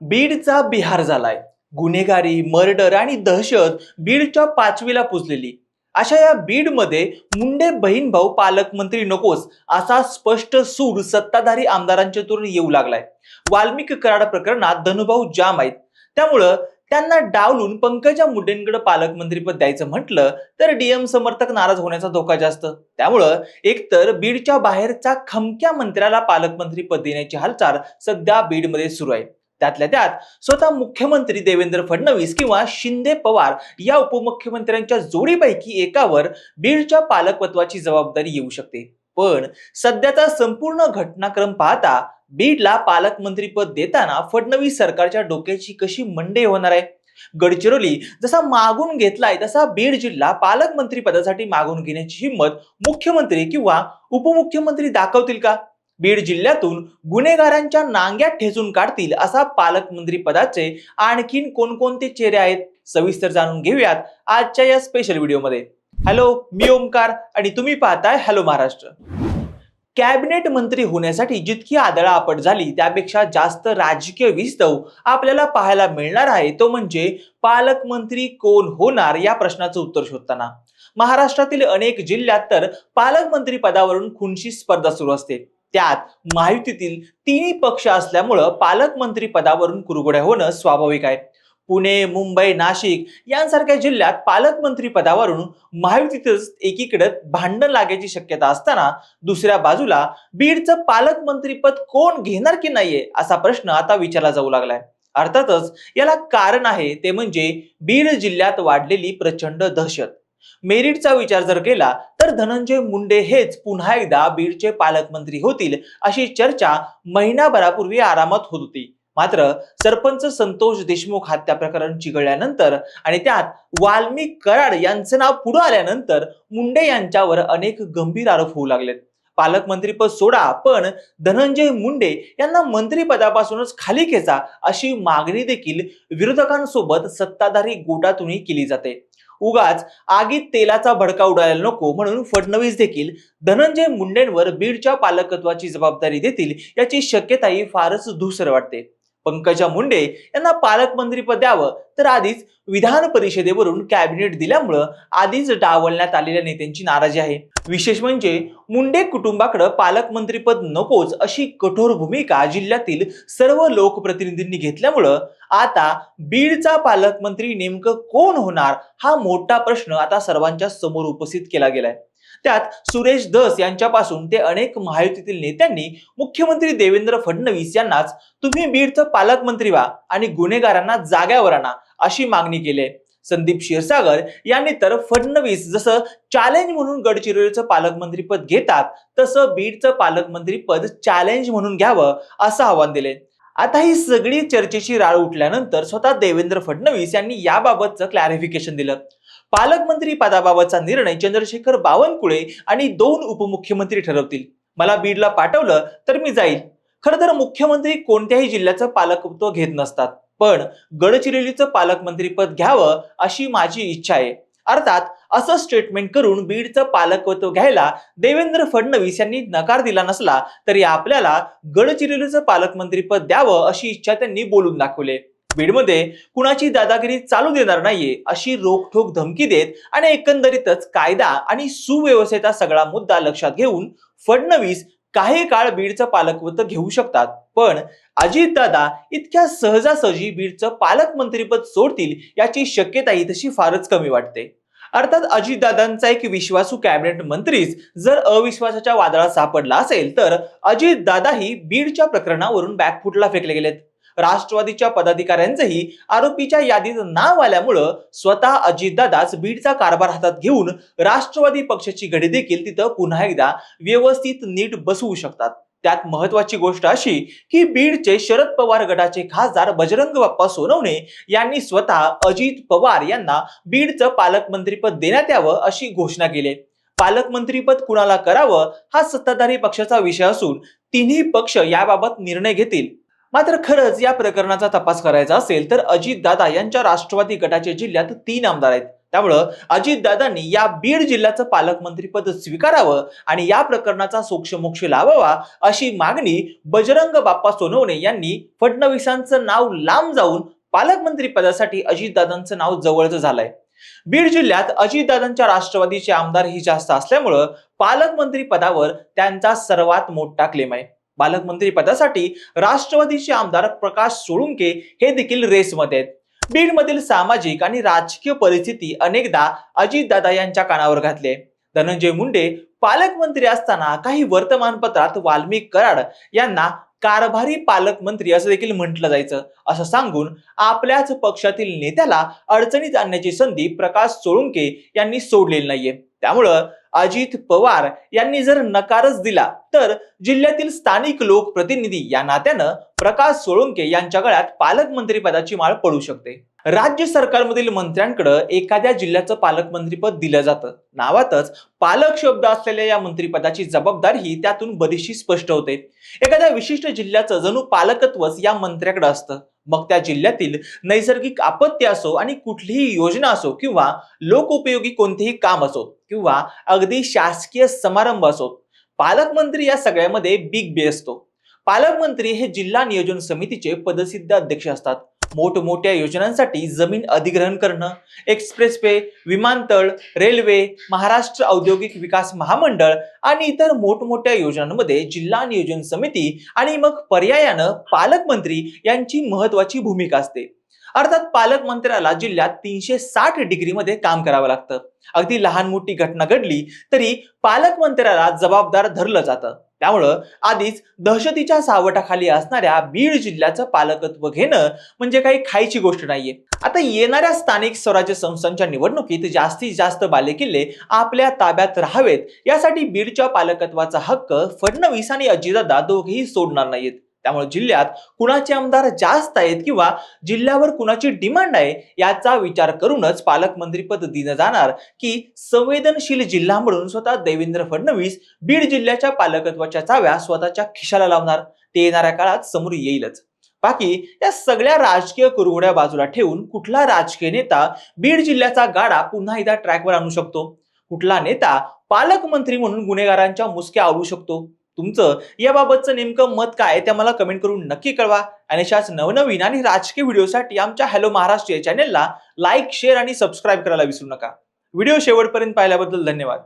बीडचा बिहार झालाय. गुन्हेगारी मर्डर आणि दहशत बीडच्या पाचवीला पुजलेली. अशा या बीडमध्ये मुंडे बहीण भाऊ पालकमंत्री नकोस असा स्पष्ट सूर सत्ताधारी आमदारांच्या तोरण येऊ लागलाय. वाल्मिक कराड प्रकरणात धनुभाऊ जाम आहेत. त्यामुळं त्यांना डावलून पंकजा मुंडेंकडे पालकमंत्रीपद द्यायचं म्हटलं तर डीएम समर्थक नाराज होण्याचा धोका जास्त. त्यामुळं एकतर बीडच्या बाहेरचा खमक्या मंत्र्याला पालकमंत्रीपद देण्याची हालचाल सध्या बीडमध्ये सुरू आहे. त्यातल्या त्यात स्वतः मुख्यमंत्री देवेंद्र फडणवीस किंवा शिंदे पवार या उपमुख्यमंत्र्यांच्या जोडीपैकी एकावर बीडच्या पालकत्वाची जबाबदारी येऊ शकते. पण सध्याचा संपूर्ण घटनाक्रम पाहता बीडला पालकमंत्रीपद देताना फडणवीस सरकारच्या डोक्याची कशी मंडे होणार आहे? गडचिरोली जसा मागून घेतलाय तसा बीड जिल्हा पालकमंत्री पदासाठी मागून घेण्याची हिंमत मुख्यमंत्री किंवा उपमुख्यमंत्री दाखवतील का? बीड जिल्ह्यातून गुन्हेगारांच्या नांग्यात ठेचून काढतील असा पालकमंत्री पदाचे आणखीन कोणकोणते चेहरे आहेत? सविस्तर जाणून घेऊयात आजच्या या स्पेशल व्हिडिओमध्ये हॅलो मी ओमकार आणि तुम्ही पाहताय हॅलो महाराष्ट्र. कॅबिनेट मंत्री होण्यासाठी जितकी आदळापट झाली त्यापेक्षा जास्त राजकीय विस्तव आपल्याला पाहायला मिळणार आहे. तो म्हणजे पालकमंत्री कोण होणार या प्रश्नाचं उत्तर शोधताना. महाराष्ट्रातील अनेक जिल्ह्यात तर पालकमंत्री पदावरून खुनशी स्पर्धा सुरू असते. त्यात महायुतीतील तिन्ही पक्ष असल्यामुळं पालकमंत्री पदावरून कुरघोड्या होणं स्वाभाविक आहे. पुणे मुंबई नाशिक यांसारख्या जिल्ह्यात पालकमंत्री पदावरून महायुतीतच एकीकडे भांडण लागायची शक्यता असताना दुसऱ्या बाजूला बीडचं पालकमंत्रीपद कोण घेणार की नाहीये असा प्रश्न आता विचारला जाऊ लागलाय. अर्थातच याला कारण आहे ते म्हणजे बीड जिल्ह्यात वाढलेली प्रचंड दहशत. मेरिटचा विचार जर केला तर धनंजय मुंडे हेच पुन्हा एकदा बीडचे पालकमंत्री होतील अशी चर्चा महिनाभरापूर्वी आरामात होत होती. मात्र सरपंच संतोष देशमुख हत्या प्रकरण चिघळल्यानंतर आणि त्यात वाल्मिक कराड यांचं नाव पुढे आल्यानंतर मुंडे यांच्यावर अनेक गंभीर आरोप होऊ लागलेत. पालकमंत्रीपद सोडा पण धनंजय मुंडे यांना मंत्रीपदापासूनच खाली खेचा अशी मागणी देखील विरोधकांसोबत सत्ताधारी गोटातूनही केली जाते. उगाच आगीत तेलाचा भडका उडायला नको म्हणून फडणवीस देखील धनंजय मुंडेंवर बीडच्या पालकत्वाची जबाबदारी देतील याची शक्यताही फारच धुसर वाटते. पंकजा मुंडे यांना पालकमंत्रीपद द्यावं. तर आधीच विधान परिषदेवरून कॅबिनेट दिल्यामुळं आधीच डावलण्यात आलेल्या नेत्यांची नाराजी आहे. विशेष म्हणजे मुंडे कुटुंबाकडे पालकमंत्रीपद नकोच अशी कठोर भूमिका जिल्ह्यातील सर्व लोकप्रतिनिधींनी घेतल्यामुळं आता बीडचा पालकमंत्री नेमकं कोण होणार हा मोठा प्रश्न आता सर्वांच्या समोर उपस्थित केला गेलाय. त्यात सुरेश धस यांच्यापासून ते अनेक महायुतीतील नेत्यांनी मुख्यमंत्री देवेंद्र फडणवीस यांनाच तुम्ही बीडचं पालकमंत्री व्हा आणि गुन्हेगारांना जाग्यावर आणा अशी मागणी केली आहे. संदीप क्षीरसागर यांनी तर फडणवीस जसं चॅलेंज म्हणून गडचिरोलीचं पालकमंत्रीपद घेतात तसं बीडचं पालकमंत्रीपद चॅलेंज म्हणून घ्यावं असं आव्हान दिले आता ही सगळी चर्चेची राळ उठल्यानंतर स्वतः देवेंद्र फडणवीस यांनी याबाबतचं क्लॅरिफिकेशन दिलं. पालकमंत्री पदाबाबतचा निर्णय चंद्रशेखर बावनकुळे आणि दोन उपमुख्यमंत्री ठरवतील. मला बीडला पाठवलं तर मी जाईल. खरं तर मुख्यमंत्री कोणत्याही जिल्ह्याचं पालकत्व घेत नसतात. पण गडचिरोलीचं पालकमंत्रीपद घ्यावं अशी माझी इच्छा आहे. अर्थात असं स्टेटमेंट करून बीडचं पालकत्व घ्यायला देवेंद्र फडणवीस यांनी नकार दिला नसला तरी आपल्याला गडचिरोलीचं पालकमंत्रीपद द्यावं अशी इच्छा त्यांनी बोलून दाखवले बीडमध्ये कुणाची दादागिरी चालू देणार नाहीये अशी रोखठोक धमकी देत आणि एकंदरीतच कायदा आणि सुव्यवस्थेचा सगळा मुद्दा लक्षात घेऊन फडणवीस काही काळ बीडचं पालकत्व घेऊ शकतात. पण अजितदादा इतक्या सहजासहजी बीडचं पालकमंत्रीपद सोडतील याची शक्यताही तशी फारच कमी वाटते. अर्थात अजितदादांचा एक विश्वासू कॅबिनेट मंत्रीच जर अविश्वासाच्या वादळात सापडला असेल तर अजितदादाही बीडच्या प्रकरणावरून बॅकफुटला फेकले गेलेत. राष्ट्रवादीच्या पदाधिकाऱ्यांचंही आरोपीच्या यादीत नाव आल्यामुळं स्वतः अजितदादाच बीडचा कारभार हातात घेऊन राष्ट्रवादी पक्षाची घडी देखील तिथं पुन्हा एकदा व्यवस्थित नीट बसवू शकतात. त्यात महत्वाची गोष्ट अशी की बीडचे शरद पवार गटाचे खासदार बजरंग बाप्पा सोनवणे यांनी स्वतः अजित पवार यांना बीडचं पालकमंत्रीपद देण्यात यावं अशी घोषणा केली. पालकमंत्रीपद कुणाला करावं हा सत्ताधारी पक्षाचा विषय असून तिन्ही पक्ष याबाबत निर्णय घेतील. मात्र खरंच या प्रकरणाचा तपास करायचा असेल तर अजित दादा यांच्या राष्ट्रवादी गटाचे जिल्ह्यात तीन आमदार आहेत. त्यामुळं अजितदादांनी या बीड जिल्ह्याचं पालकमंत्रीपद स्वीकारावं आणि या प्रकरणाचा सोक्षमोक्ष लावावा अशी मागणी बजरंग बाप्पा सोनवणे यांनी फडणवीसांचं नाव लांब जाऊन पालकमंत्री पदासाठी अजितदादांचं नाव जवळचं झालंय. बीड जिल्ह्यात अजितदादांच्या राष्ट्रवादीचे आमदार ही जास्त असल्यामुळं पालकमंत्री पदावर त्यांचा सर्वात मोठा क्लेम आहे. पालकमंत्री पदासाठी राष्ट्रवादीचे आमदार प्रकाश सोळुंके हे देखील रेसमध्ये आहेत. बीडमधील सामाजिक आणि राजकीय परिस्थिती अनेकदा अजितदादा यांच्या कानावर घातले धनंजय मुंडे पालकमंत्री असताना काही वर्तमानपत्रात वाल्मिक कराड यांना कारभारी पालकमंत्री असं देखील म्हटलं जायचं. असं सांगून आपल्याच पक्षातील नेत्याला अडचणीत आणण्याची संधी प्रकाश सोळुंके यांनी सोडलेली नाहीये. त्यामुळं अजित पवार यांनी जर नकारच दिला तर जिल्ह्यातील स्थानिक लोकप्रतिनिधी या नात्यानं प्रकाश सोळुंके यांच्या गळ्यात पालकमंत्री पदाची माळ पडू शकते. राज्य सरकारमधील मंत्र्यांकडे एखाद्या जिल्ह्याचं पालकमंत्रीपद दिलं जातं. नावातच पालक शब्द असलेल्या या मंत्रिपदाची जबाबदारी त्यातून बरीचशी स्पष्ट होते. एखाद्या विशिष्ट जिल्ह्याचं जणू पालकत्वच या मंत्र्याकडे असतं. मग त्या जिल्ह्यातील नैसर्गिक आपत्ती असो आणि कुठलीही योजना असो किंवा लोकोपयोगी कोणतेही काम असो किंवा अगदी शासकीय समारंभ असो पालकमंत्री या सगळ्यामध्ये बिग बी असतो. पालकमंत्री हे जिल्हा नियोजन समितीचे पदसिद्ध अध्यक्ष असतात. मोठमोठ्या योजनांसाठी जमीन अधिग्रहण करणं एक्सप्रेस वे विमानतळ रेल्वे महाराष्ट्र औद्योगिक विकास महामंडळ आणि इतर मोठमोठ्या योजनांमध्ये जिल्हा नियोजन समिती आणि मग पर्यायानं पालकमंत्री यांची महत्वाची भूमिका असते. अर्थात पालकमंत्र्याला जिल्ह्यात तीनशे साठ डिग्रीमध्ये काम करावं लागतं. अगदी लहान मोठी घटना घडली तरी पालकमंत्र्याला जबाबदार धरलं जातं. त्यामुळं आधीच दहशतीच्या सावटाखाली असणाऱ्या बीड जिल्ह्याचं पालकत्व घेणं म्हणजे काही खायची गोष्ट नाहीये. आता येणाऱ्या स्थानिक स्वराज्य संस्थांच्या निवडणुकीत जास्तीत जास्त बालेकिल्ले आपल्या ताब्यात राहावेत. यासाठी बीडच्या पालकत्वाचा हक्क फडणवीस आणि अजितदादा दोघेही सोडणार नाहीत. त्यामुळे जिल्ह्यात कुणाचे आमदार जास्त आहेत किंवा जिल्ह्यावर कुणाची डिमांड आहे याचा विचार करूनच पालकमंत्रीपद दिलं जाणार की संवेदनशील जिल्हा म्हणून स्वतः देवेंद्र फडणवीस बीड जिल्ह्याच्या पालकत्वाच्या चाव्या स्वतःच्या खिशाला लावणार. ते येणाऱ्या काळात समोर येईलच. बाकी या सगळ्या राजकीय कुरघोड्या बाजूला ठेवून कुठला राजकीय नेता बीड जिल्ह्याचा गाडा पुन्हा एकदा ट्रॅकवर आणू शकतो? कुठला नेता पालकमंत्री म्हणून गुन्हेगारांच्या मुसक्या आवडू शकतो? तुमचं याबाबतचं नेमकं मत काय ते मला कमेंट करून नक्की कळवा. आणि अशाच नवनवीन आणि राजकीय व्हिडिओसाठी आमच्या हॅलो महाराष्ट्र या चॅनेलला लाईक शेअर आणि सबस्क्राईब करायला विसरू नका. व्हिडिओ शेवटपर्यंत पाहिल्याबद्दल धन्यवाद.